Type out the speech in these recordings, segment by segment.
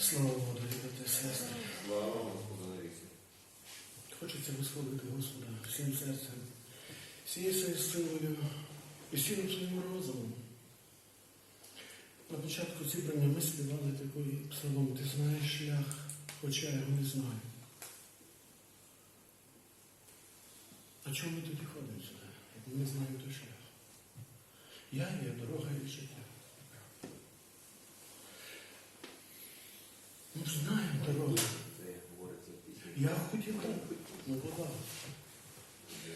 Слава Богу, любите сестри. Слава Господу навіки. Хочеться висходити Господа всім серцем, всією своєю силою і всім своїм розумом. На початку зібрання ми співали такий псалом, ти знаєш шлях, хоча я його не знаю. А чому ми тоді ходимо сюди, як ми не знаємо той шлях? Я є дорога і життя. Ж знаємо пісні. Я хотів так, ну була.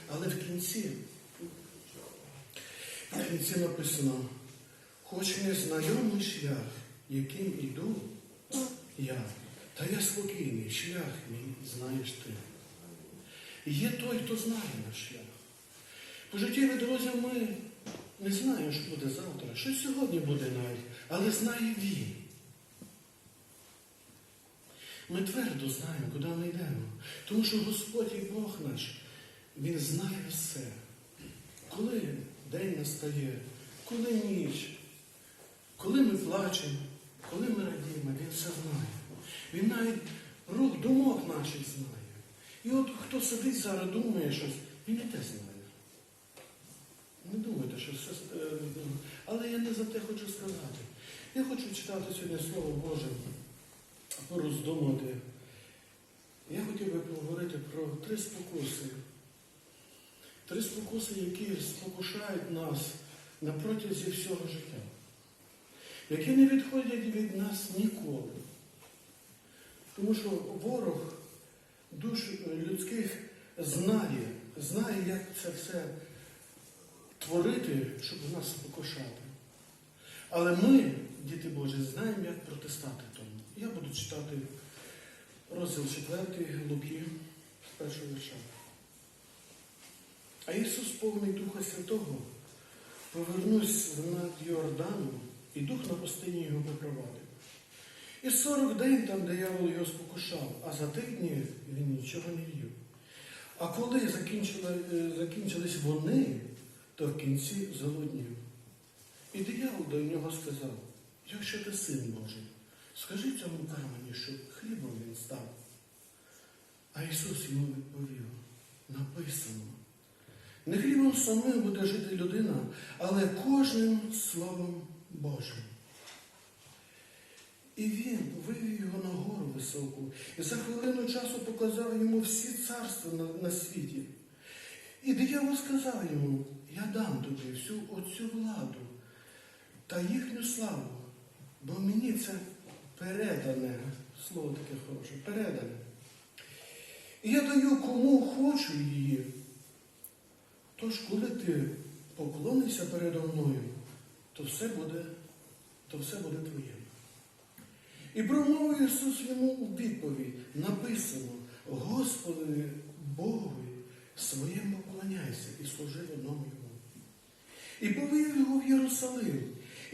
Але в кінці, в кінці написано, хоч не знайомий шлях, яким іду я, та я спокійний, шлях мій знаєш ти. Є той, хто знає наш шлях. По життєвій дорозі ми не знаємо, що буде завтра, що сьогодні буде навіть, але знає він. Ми твердо знаємо, куди ми йдемо. Тому що Господь і Бог наш, Він знає все. Коли день настає, коли ніч, коли ми плачемо, коли ми радіємо, Він все знає. Він навіть рух думок наших знає. І от хто сидить зараз, думає щось, він і те знає. Не думайте, що все. е, Але я не за те хочу сказати. Я хочу читати сьогодні Слово Боже пороздумати. Я хотів би поговорити про три спокуси. Три спокуси, які спокушають нас на протязі всього життя, які не відходять від нас ніколи. Тому що ворог душ людських знає, знає, як це все творити, щоб нас спокушати. Але ми, діти Божі, знаємо, як протистати тому. Я буду читати розділ 4 Луки з першого вірша. А Ісус, повний Духа Святого, повернувся над Йорданом, і Дух на пустині його попровадив. І сорок день там диявол його спокушав, а за три він нічого не їв. А коли закінчили, е, закінчились вони, то в кінці зголоднів. І диявол до нього сказав, якщо ти син Божий, скажи цьому камені, щоб хлібом він став. А Ісус йому відповів, написано, не хлібом самим буде жити людина, але кожним Словом Божим. І він вивів його на гору високу і за хвилину часу показав йому всі царства на, на світі. І диявол сказав йому, я дам тобі всю оцю владу та їхню славу, бо мені це передане, слово таке хороше, передане. І я даю кому хочу її. Тож, коли ти поклонишся передо мною, то все буде, то все буде твоє. І промовив Ісус йому у відповідь, написано, Господи Богові своєму поклоняйся і служи одному йому. І повів його в Єрусалим,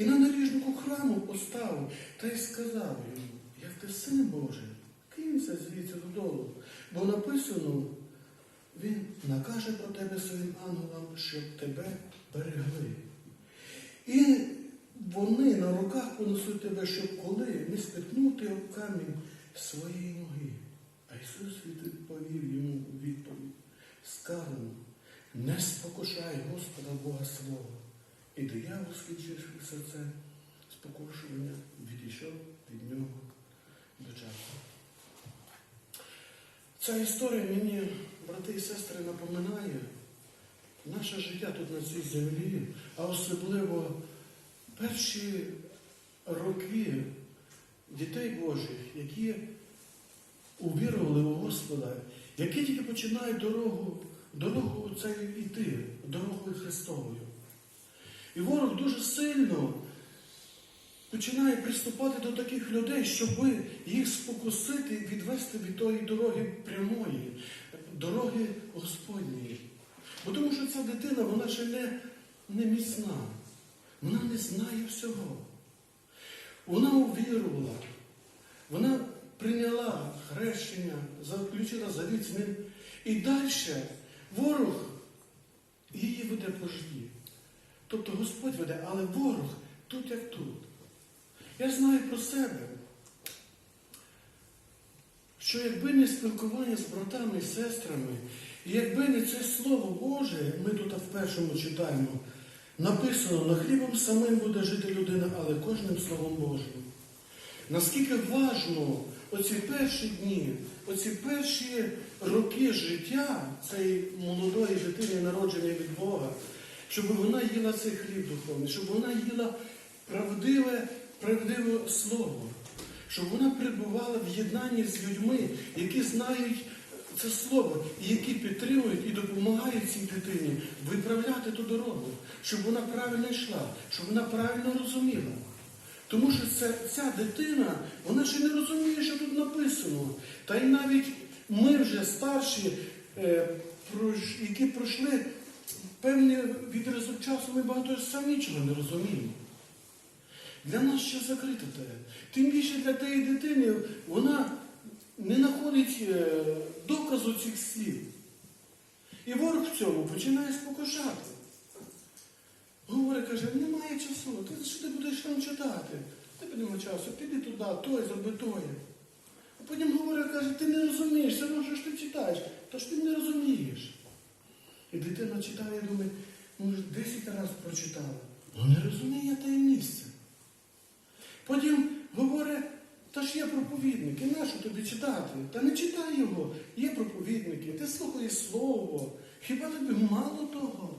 і на наріжнику храму поставив та й сказав йому, як ти син Божий, кинься звідси додолу, бо написано, він накаже про тебе своїм ангелам, щоб тебе берегли. І вони на руках понесуть тебе, щоб коли не спіткнути об камінь своєї ноги. А Ісус відповів йому відповідь, сказано, не спокушай Господа Бога свого. І диявол, скінчивши все це спокушування, відійшов від нього до часу. Ця історія мені, брати і сестри, напоминає наше життя тут на цій землі, а особливо перші роки дітей Божих, які увірували у Господа, які тільки починають дорогу, дорогу цею йти, дорогою Христовою. І ворог дуже сильно починає приступати до таких людей, щоб їх спокусити і відвести від тої дороги прямої, дороги Господньої. Бо тому що ця дитина, вона ще не, не міцна, вона не знає всього. Вона увірувала, вона прийняла хрещення, заключила завіт з ним. І далі ворог її веде по житті. Тобто Господь веде, але ворог тут як тут. Я знаю про себе. що якби не спілкування з братами і сестрами, якби не це Слово Боже, ми тут в першому читаємо, написано, на хлібом самим буде жити людина, але кожним Словом Божим. Наскільки важно оці перші дні, оці перші роки життя цієї молодої дитини, народження від Бога, щоб вона їла цей хліб духовний, щоб вона їла правдиве, правдиве слово, щоб вона перебувала в єднанні з людьми, які знають це слово, і які підтримують і допомагають цій дитині виправляти ту дорогу, щоб вона правильно йшла, щоб вона правильно розуміла. Тому що це, ця дитина, вона ще не розуміє, що тут написано. Та й навіть ми вже старші, е, які пройшли певний відрізок часу, ми багато самі чого не розуміємо. Для нас ще закрите те. Тим більше для тієї дитини вона не знаходить е, доказу цих слів. І ворог в цьому починає спокушати. Говорить, каже, немає часу, ти що ти будеш там читати? В Тебе часу, піди туди, той, зроби тоє. А потім говорить, каже, ти не розумієш, все одно, що ти читаєш, то ж ти не розумієш. І дитина читає, думає, може, 10 разів прочитала. Ну не розуміє те місце. Потім говорить, та ж є проповідники, нащо тобі читати? Та не читай його, є проповідники, ти слухаєш слово. Хіба тобі мало того?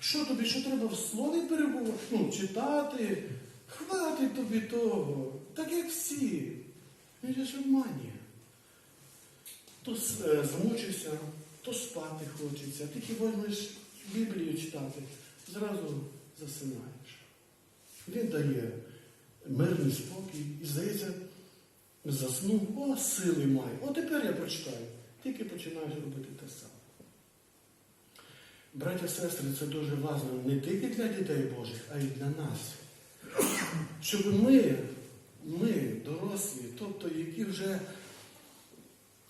Що тобі, що треба в слові перебувати? Ну, читати, хватить тобі того, так як всі. Він же ж обманює. То е, змучишся, то спати хочеться, тільки возьмеш Біблію читати, зразу засинаєш. Він дає мирний спокій і, здається, заснув, о, сили маю. О, тепер я прочитаю. Тільки починаєш робити те саме. Браття, сестри, це дуже важливо не тільки для дітей Божих, а й для нас. Щоб ми, ми, дорослі, тобто, які вже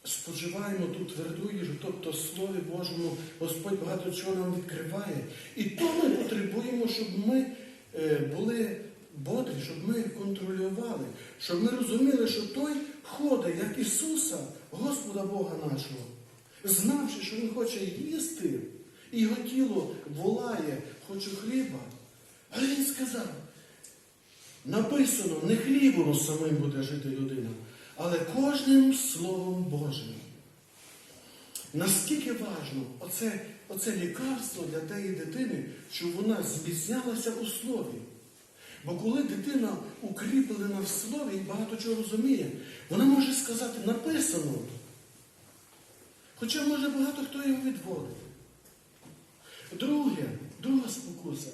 споживаємо ту тверду їжу, тобто Слові Божому Господь багато чого нам відкриває. І то ми потребуємо, щоб ми е, були бодрі, щоб ми контролювали, щоб ми розуміли, що той ходить, як Ісуса, Господа Бога нашого, знавши, що Він хоче їсти, і його тіло волає, хоче хліба. Але він сказав, написано, не хлібом самим буде жити людина, але кожним Словом Божим. Наскільки важно оце, оце лікарство для тієї дитини, щоб вона зміцнялася у слові. Бо коли дитина укріплена в слові і багато чого розуміє, вона може сказати написано. Хоча може багато хто його відводить. Друге, друга спокуса.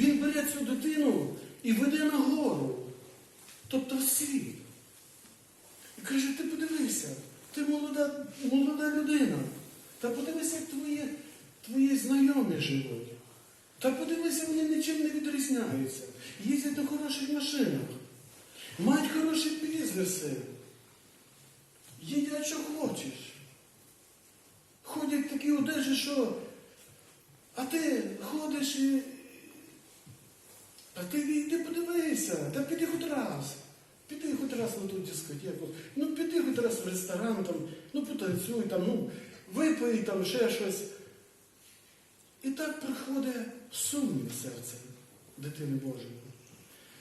Він бере цю дитину і веде на гору, тобто в світ. Каже, ти подивися, ти молода, молода людина. Та подивися, як твої, твої знайомі живуть. Та подивися, вони нічим не відрізняються. Їздять на хороших машинах, мають хороші бізнеси. Їдять, що хочеш. Ходять такі одежі, що. А ти ходиш і. А ти йди подивися, та піди хоч раз. Піди хоч раз на ту дискотеку. Ну піди хоч раз в ресторан, там, ну потанцюй, там, ну, випий там ще щось. І так приходить сумнів в серце дитини Божої.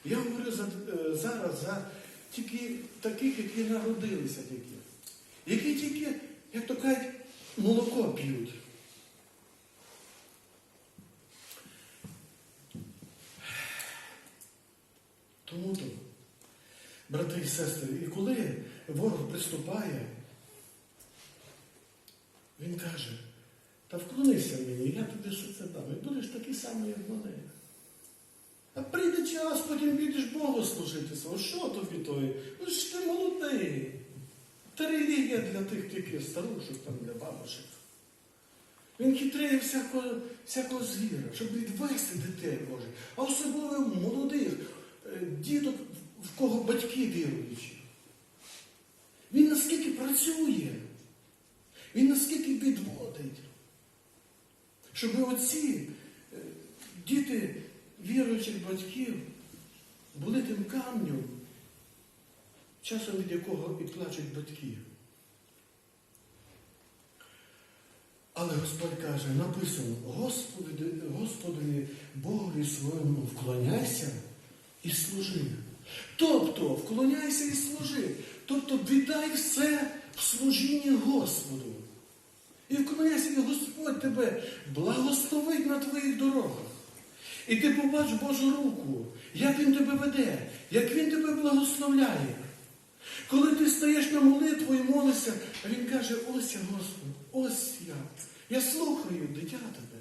Я говорю за, е, зараз за тільки таких, які народилися тільки. Які тільки, як то кажуть, молоко п'ють. Тому то, брати і сестри, і коли ворог приступає, він каже, та вклонися мені, я тобі все це дам. І будеш такий самий, як вони. А прийде час, потім підеш Богу служити. Що тобі той? Ну ж ти молодий. Та релігія для тих тільки старушок, там для бабушек. Він хитреє всякого, всякого звіра, щоб відвести дітей Боже. А особливо молодих, кого батьки віруючі. Він наскільки працює, він наскільки підводить, щоб оці е, діти віруючих батьків були тим камнем, часом від якого і плачуть батьки. Але Господь каже, написано, Господи, Господові Богові своєму вклоняйся і служи. Тобто вклоняйся і служи. Тобто віддай все в служінні Господу. І вклоняйся, і Господь тебе благословить на твоїх дорогах. І ти побач Божу руку, як Він тебе веде, як Він тебе благословляє. Коли ти стаєш на молитву і молишся, він каже, ось я, Господи, ось я. Я слухаю, дитя тебе.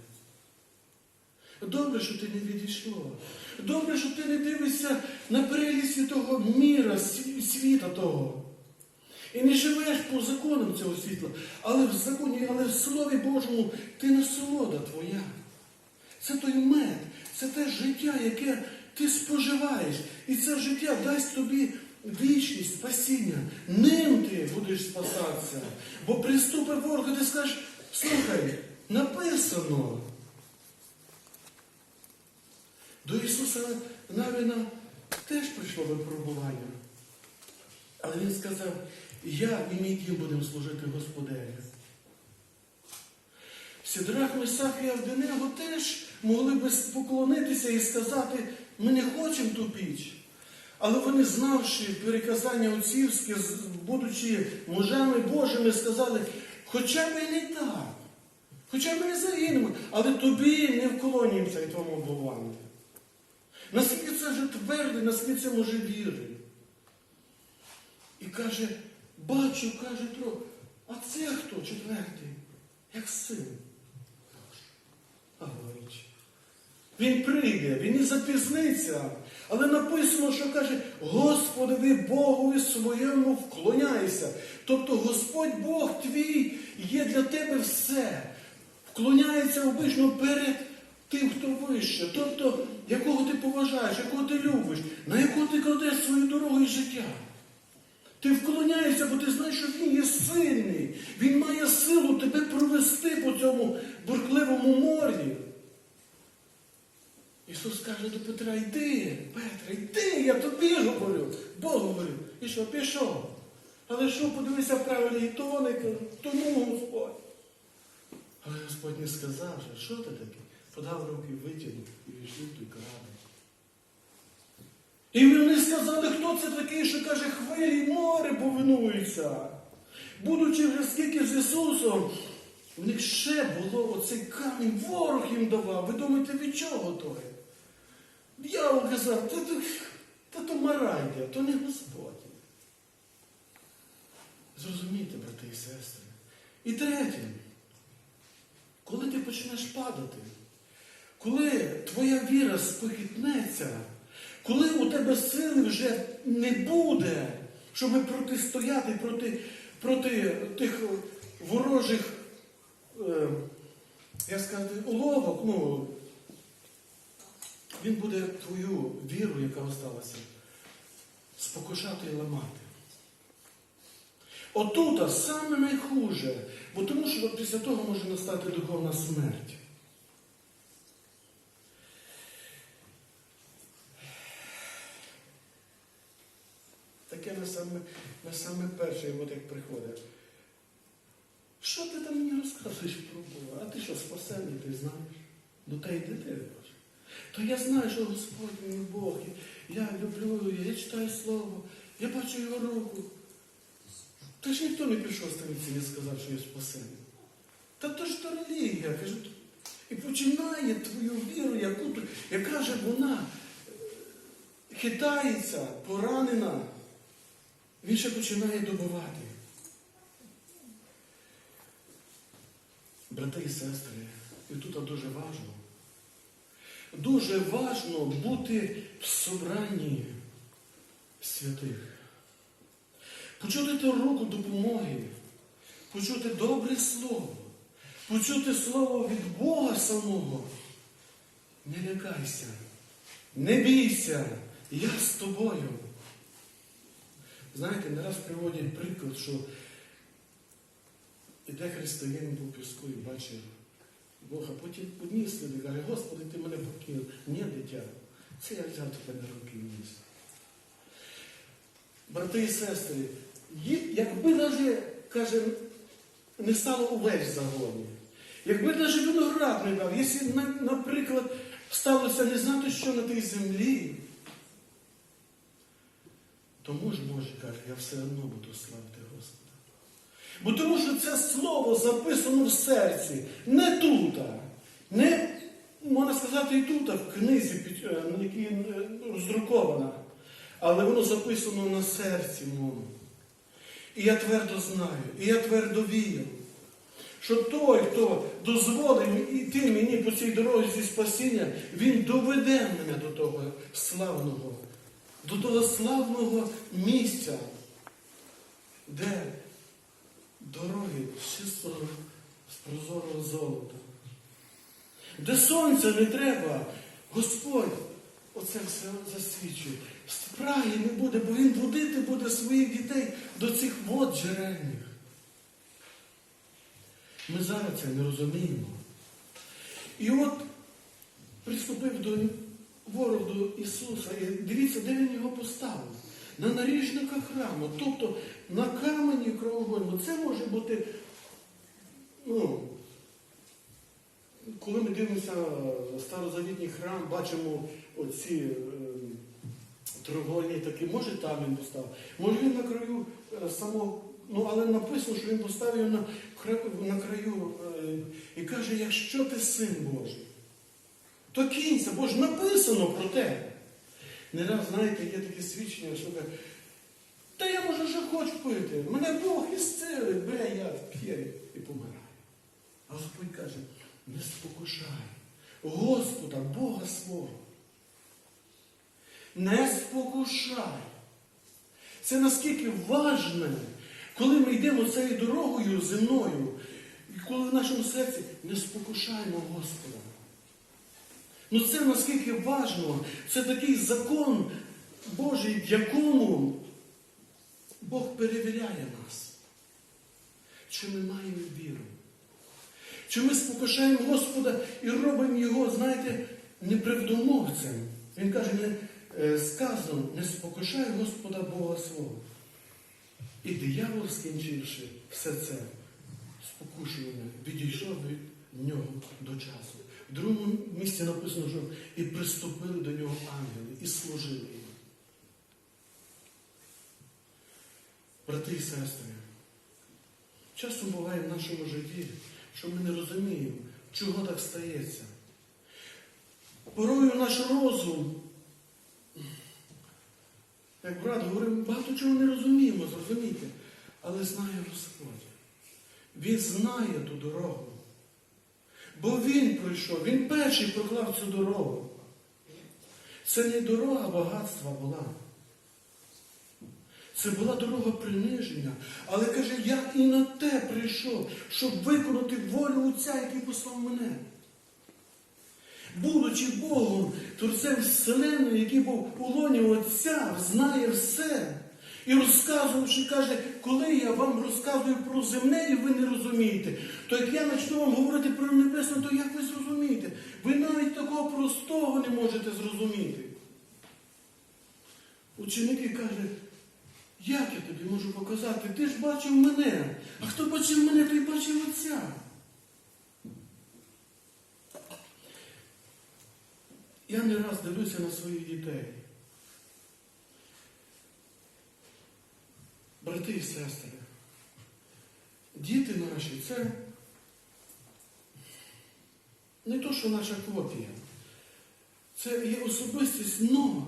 Добре, що ти не відійшло. Добре, що ти не дивишся на прелісті того міра, світа того. І не живеш по законам цього світла, але в законі, але в Слові Божому ти насолода твоя. Це той мед, це те життя, яке ти споживаєш. І це життя дасть тобі вічність, спасіння. Ним ти будеш спасатися. Бо приступи ворога, ти скажеш, слухай, написано. До Ісуса Навіна теж прийшло випробування. Але Він сказав, я і мій дім будемо служити Господеві. Сідрах, Месах і Авденего теж могли би поклонитися і сказати, ми не хочемо ту піч. Але вони, знавши переказання отцівське, будучи мужами Божими, сказали, хоча б і не так, хоча б і не загинемо, але тобі не вклонімося і твоєму буванню. Наскільки це вже твердий, наскільки це може вірити. І каже, бачу, каже Тро, а це хто четвертий? Як син. А говорить. Він прийде, він і запізниться. Але написано, що каже, Господи, Богові своєму вклоняйся. Тобто Господь Бог твій є для тебе все. Вклоняється обично перед тим, хто вище. Тобто, якого ти поважаєш, якого ти любиш, на якого ти кладеш свою дорогу і життя. Ти вклоняєшся, бо ти знаєш, що він є сильний. Він має силу тебе провести по цьому бурхливому морі. Ісус каже до Петра, йди, Петре, йди, я тобі говорю, Бог говорю. І що, пішов. Але що, подивися вправо і то тому Господь. Але Господь не сказав, що ти таке? Подав руки, витягнув і війшли в той корабль. І вони сказали, хто це такий, що каже, хвилі море повинуються. Будучи вже скільки з Ісусом, в них ще було оцей камінь, ворог їм давав. Ви думаєте, від чого той? Дьявол казав, та, то, та то марайдя, то не Господь. Зрозумійте, брати і сестри. І третє, коли ти почнеш падати, коли твоя віра спохитнеться, коли у тебе сили вже не буде, щоб протистояти проти, проти тих ворожих, е, як сказати, уловок, ну, він буде твою віру, яка осталася, спокушати і ламати. Отут саме найхуже, бо тому що після того може настати духовна смерть. Таке на саме, на саме перше йому так приходить. Що ти там мені розказуєш про Бога? А ти що, спасений, ти знаєш? До те йди ти Боже. То я знаю, що Господь мій Бог. Я люблю я читаю Слово, я бачу його руку. Та ж ніхто не пішов станиці і сказав, що я спасений. Та то ж то релігія, каже, і починає твою віру, яку, яка же вона е, хитається, поранена. Він ще починає добувати. Брати і сестри, і тут дуже важно. Дуже важно бути в собранні святих. Почути руку допомоги, почути добре слово, почути слово від Бога самого. Не лякайся, не бійся, я з тобою. Знаєте, не раз приводять приклад, що іде християнин по піску і бачить Бога, потім підніс і каже, Господи, ти мене покинув. Ні, дитя, це я взяв тебе на руки вніс. Брати і сестри, якби навіть, каже, не стало увесь загоні, Якби навіть виноград не дав, якщо, на- наприклад, сталося не знати, що на тій землі, тому ж Боже каже, я все одно буду славити Господа. Бо тому що це слово записано в серці, не тут, не, можна сказати, і тут, в книзі, е, на е, роздрукована, але воно записано на серці моєму. І я твердо знаю, і я твердо вірю, що той, хто дозволив йти мені по цій дорозі спасіння, він доведе мене до того славного, до того славного місця, де дороги чистого, з прозорого золота, де сонця не треба, Господь оце все засвідчує. Спраги не буде, бо Він водити буде своїх дітей до цих вод джерельних. Ми зараз це не розуміємо. І от приступив до ворог до Ісуса, і дивіться, де він його поставив. На наріжниках храму, тобто на камені кровогольному. Це може бути, ну, коли ми дивимося старозавітній храм, бачимо оці е, треугольні такі, може там він поставив, може він на краю е, самого, ну але написано, що він поставив на, на краю е, і каже, якщо ти син Божий, то кінця, бо ж написано про те. Не раз, знаєте, є такі свідчення, що каже, та я можу що хоч пити. Мене Бог ісцелить, бе, я п'є і помираю. А Господь каже, не спокушай Господа, Бога свого. Не спокушай. Це наскільки важне, коли ми йдемо цією дорогою земною, і коли в нашому серці не спокушаємо Господа. Ну це наскільки важно, це такий закон Божий, в якому Бог перевіряє нас. Чи ми маємо віру? Чи ми спокушаємо Господа і робимо його, знаєте, неправдомовцем? Він каже, не, е, сказано, не спокушай Господа Бога свого. І диявол, скінчивши все це спокушування, відійшов від нього до часу. В другому місці написано, що і приступили до нього ангели, і служили йому. Брати і сестри, часто буває в нашому житті, що ми не розуміємо, чого так стається. Порою наш розум, як брат говорив, багато чого не розуміємо, зрозумійте, але знає Господь. Він знає ту дорогу. Бо він пройшов, він перший проклав цю дорогу. Це не дорога багатства була. Це була дорога приниження. Але каже, я і на те прийшов, щоб виконати волю Отця, який послав мене. Будучи Богом, Творцем Вселеної, який був у лоні Отця, знає все. І розказуючи, каже, коли я вам розказую про земне, і ви не розумієте, то як я почну вам говорити про небесне, то як ви зрозумієте? Ви навіть такого простого не можете зрозуміти. Ученики каже, як я тобі можу показати? Ти ж бачив мене. А хто бачив мене, той бачив Отця. Я не раз дивлюся на своїх дітей. Брати і сестри, діти наші це не то, що наша копія. Це є особистість, но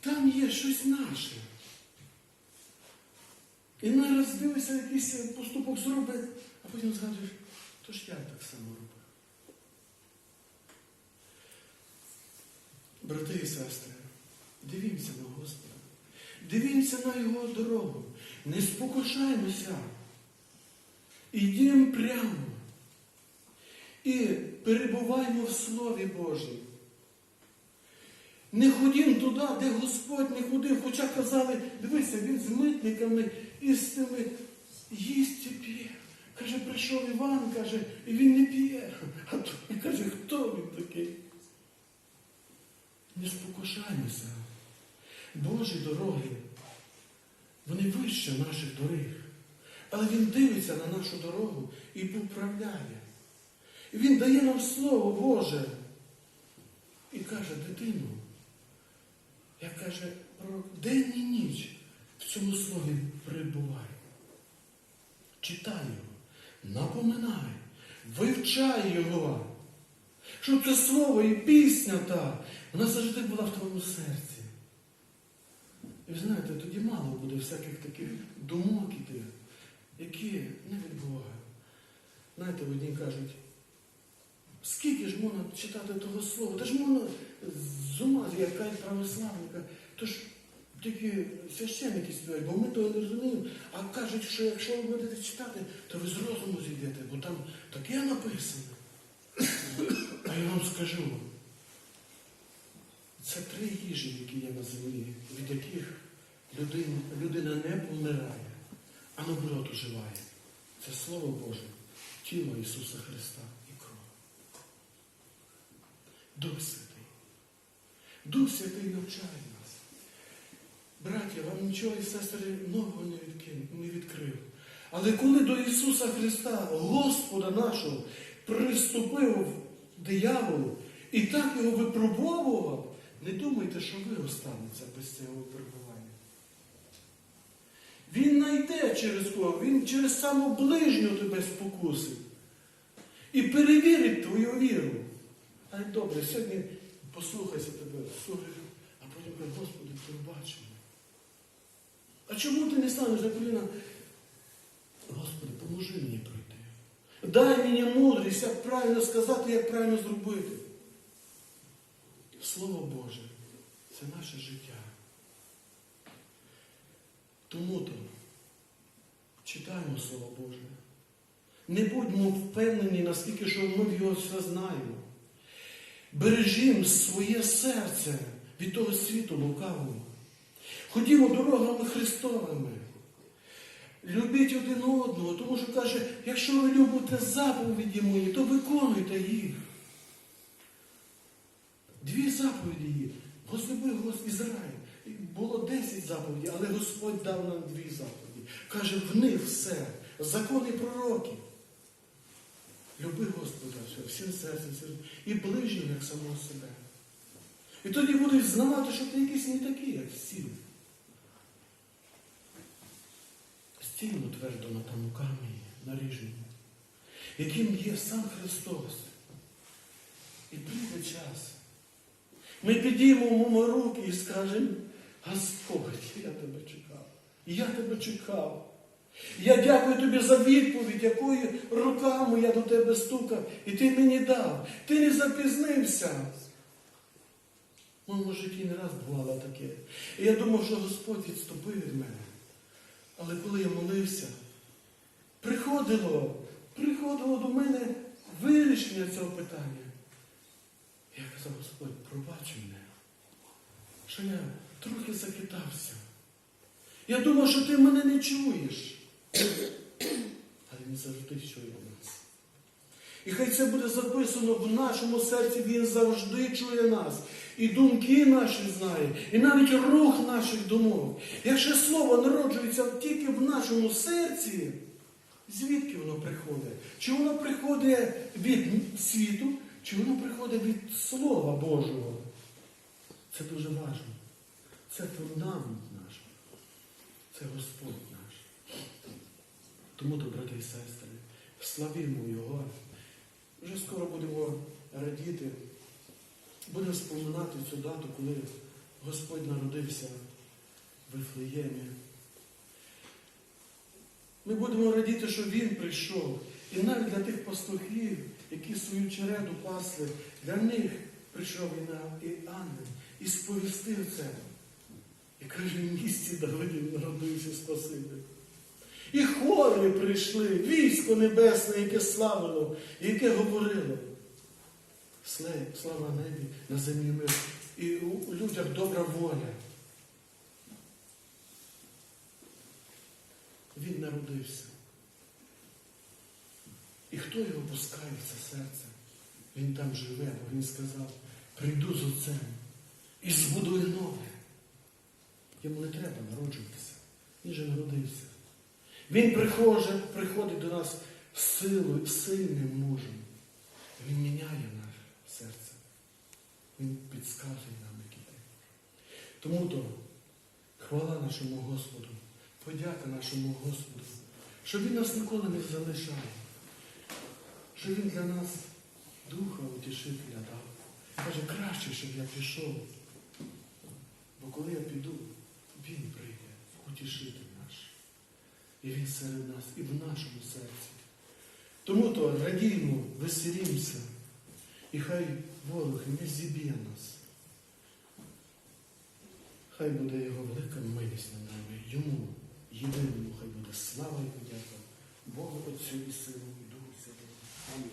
там є щось наше. І не раз дивишся, якийсь поступок зробить, а потім згадуєш, то ж я так само робив. Брати і сестри, дивімося на Господа, дивімося на Його дорогу, не спокушаймося. Ідімо прямо і перебуваємо в Слові Божій. Не ходім туди, де Господь не ходив, хоча казали, дивися, він з митниками і з тими їсть і п'є. Каже, прийшов Іван, каже, і він не п'є. А той каже, хто він такий? Не спокушаймося. Божі дороги, вони вище наших доріг. Але Він дивиться на нашу дорогу і поправляє. Він дає нам Слово Боже. І каже, дитину, як каже пророк, день і ніч в цьому слові перебувай. Читай його, напоминай, вивчай його. Щоб це слово і пісня та, вона завжди була в твоєму серці. І ви знаєте, тоді мало буде всяких таких думок іти, які не від Бога. Знаєте, одні кажуть, скільки ж можна читати того слова? Та ж можна з ума, як кажуть православника, то ж тільки священники співають, бо ми того не розуміємо. А кажуть, що якщо ви будете читати, то ви з розуму зійдете, бо там таке написано. А я вам скажу, це три їжі, які є на землі, від яких людина, людина не помирає, а наоборот оживає. Це Слово Боже, тіло Ісуса Христа і кров. Дух Святий. Дух Святий навчає нас. Браття, вам нічого і сестри нового не, не відкрив. Але коли до Ісуса Христа, Господа нашого, приступив диявол і так його випробовував, не думайте, що ви останеться без цього випробування. Він найде через кого, він через саму ближню тебе спокусить і перевірить твою віру. А добре, сьогодні послухайся тебе, слухай, а потім каже, Господи, пробач мене. А чому ти не станеш за коліна? Господи, поможи мені пройти. Дай мені мудрість, як правильно сказати, як правильно зробити. Слово Боже, це наше життя. Тому то читаємо Слово Боже. Не будьмо впевнені, наскільки що ми його все знаємо. Бережімо своє серце від того світу лукавого. Ходімо дорогами Христовими. Любіть один одного, тому що каже, якщо ви любите заповіді мої, то виконуйте їх. Дві заповіді є. Возлюби Господь Ізраїль. Було 10 заповідей, але Господь дав нам дві заповіді. Каже, в них все. Закони пророків. Люби Господа все, всім серцем, всім, і ближнього, як самого себе. І тоді будеш знавати, що ти якийсь не такий, як всі. Стійно твердо на тому камені, наріжному, яким є сам Христос. І прийде час. Ми підіймемо руки і скажемо, Господь, я тебе чекав. Я тебе чекав. Я дякую тобі за відповідь, якою руками я до тебе стукав, і ти мені дав. Ти не запізнився. В моєму житті не раз бувало таке. І я думав, що Господь відступив від мене. Але коли я молився, приходило, приходило до мене вирішення цього питання. Я казав, Господь, пробач мене, що я трохи закидався. Я думав, що ти мене не чуєш. Але він завжди чує нас. І хай це буде записано в нашому серці, він завжди чує нас. І думки наші знає, і навіть рух наших думок. Якщо слово народжується тільки в нашому серці, звідки воно приходить? Чи воно приходить від світу, чи воно приходить від Слова Божого? Це дуже важливо. Це фундамент наш. Це Господь наш. Тому то, брати і сестри, славімо Його. Вже скоро будемо радіти, будемо споминати цю дату, коли Господь народився в Вифлеємі. Ми будемо радіти, що Він прийшов. І навіть для тих пастухів, які свою череду пасли, для них прийшов і ангел і сповістив це. І каже, в місті Давидів народився Спаситель. І хори прийшли, військо небесне, яке славило, яке говорило. Слава небі на землі мир. І у людях добра воля. Він народився. І хто його пускає в це серце? Він там живе, бо він сказав, прийду з отцем і збудую нове. Йому не треба народжуватися. Він же народився. Він приходить, приходить до нас силою, сильним мужем. Він міняє наше серце. Він підказує нам, як іти. Тому то хвала нашому Господу, подяка нашому Господу, що Він нас ніколи не залишає, що Він для нас духа утішителя дав. Каже, краще, щоб я пішов. Бо коли я піду, Він прийде, утішитель наш. І Він серед нас, і в нашому серці. Тому то радіймо, веселімося, і хай ворог не зіб'є нас. Хай буде його велика милість над нами. Йому, єдиному, хай буде слава і подяка Богу Отцю і Сину,